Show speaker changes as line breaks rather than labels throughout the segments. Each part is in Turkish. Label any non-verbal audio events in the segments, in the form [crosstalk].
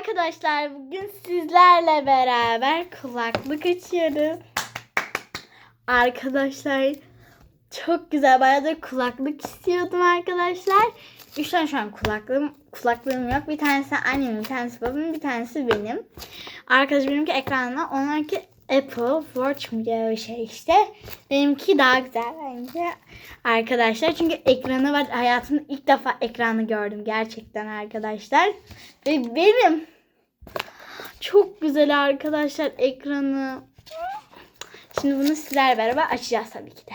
Arkadaşlar bugün sizlerle beraber kulaklık açıyoruz. Arkadaşlar çok güzel bayağıdır kulaklık istiyordum arkadaşlar. Üç tane şu an kulaklığım, kulaklığım yok. Bir tanesi annemin, bir tanesi babamın, bir tanesi benim. Arkadaş benimki ekranla, onlarınki Apple Watch mu diye bir şey işte. Benimki daha güzel bence arkadaşlar. Çünkü ekranı var. Hayatımda ilk defa ekranı gördüm gerçekten arkadaşlar. Ve benim çok güzel arkadaşlar ekranı. Şimdi bunu sizlerle beraber açacağız tabii ki de.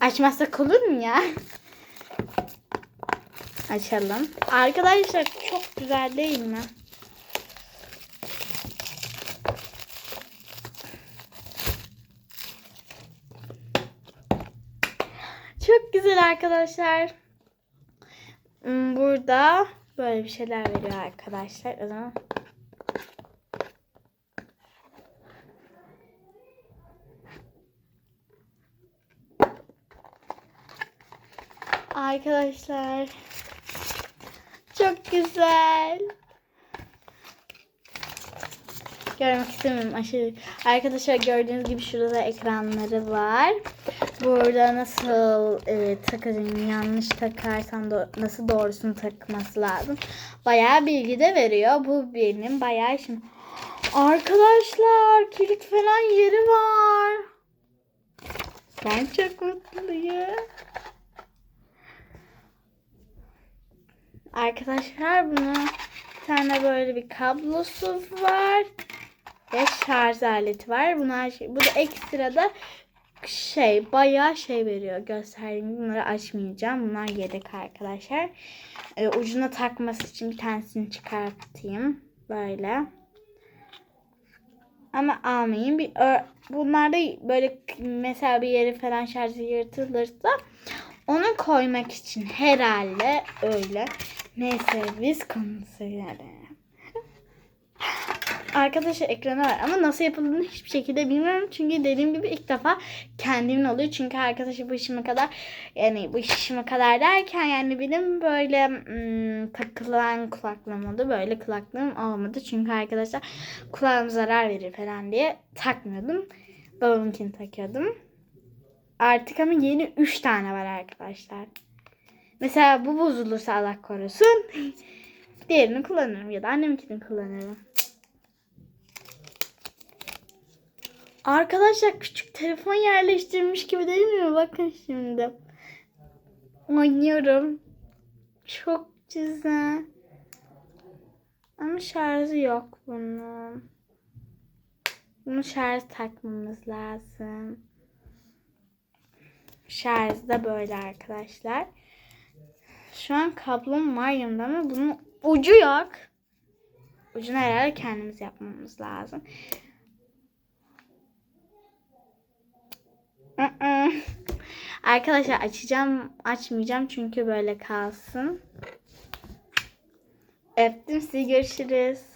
Açmazsak olur mu ya? Açalım. Arkadaşlar çok güzel değil mi? Çok güzel arkadaşlar. Hmm, Burada böyle bir şeyler veriyor arkadaşlar. O zaman Arkadaşlar çok güzel. Görmek istemiyorum aşırı. Arkadaşlar gördüğünüz gibi şurada ekranları var. Burada nasıl e, takacağım yanlış takarsam do- nasıl doğrusunu takması lazım. Bayağı bilgi de veriyor. Bu benim bayağı işim. Arkadaşlar kilit falan yeri var. Ben çok mutluyum. Arkadaşlar bunun bir tane böyle bir kablosu var. Ve şarj aleti var. Bunlar şey, bu da ekstra da şey bayağı şey veriyor. Göstereyim. Bunları açmayacağım. Bunlar yedek arkadaşlar. Ee, ucuna takması için bir tanesini çıkartayım. Böyle. Ama almayayım. Bir, bunlar da böyle mesela bir yeri falan şarjı yırtılırsa onu koymak için herhalde öyle. Neyse biz konuşalım. Arkadaşlar ekranı var ama nasıl yapıldığını hiçbir şekilde bilmiyorum. Çünkü dediğim gibi ilk defa kendimin oluyor. Çünkü arkadaşlar bu işime kadar yani bu işime kadar derken yani benim böyle ım, takılan kulaklığım oldu. Böyle kulaklığım olmadı. Çünkü arkadaşlar kulağım zarar verir falan diye takmıyordum. Babamınkini takıyordum. Artık ama yeni 3 tane var arkadaşlar. Mesela bu bozulursa Allah korusun. [laughs] Diğerini kullanırım ya da annemkini kullanırım. Arkadaşlar küçük telefon yerleştirmiş gibi değil mi? Bakın şimdi. Oynuyorum. Çok güzel. Ama şarjı yok bunun. Bunu şarj takmamız lazım. Şarjı da böyle arkadaşlar. Şu an kablom var yanımda ama bunun ucu yok. Ucunu herhalde kendimiz yapmamız lazım. Arkadaşlar açacağım, açmayacağım çünkü böyle kalsın. Öptüm sizi görüşürüz.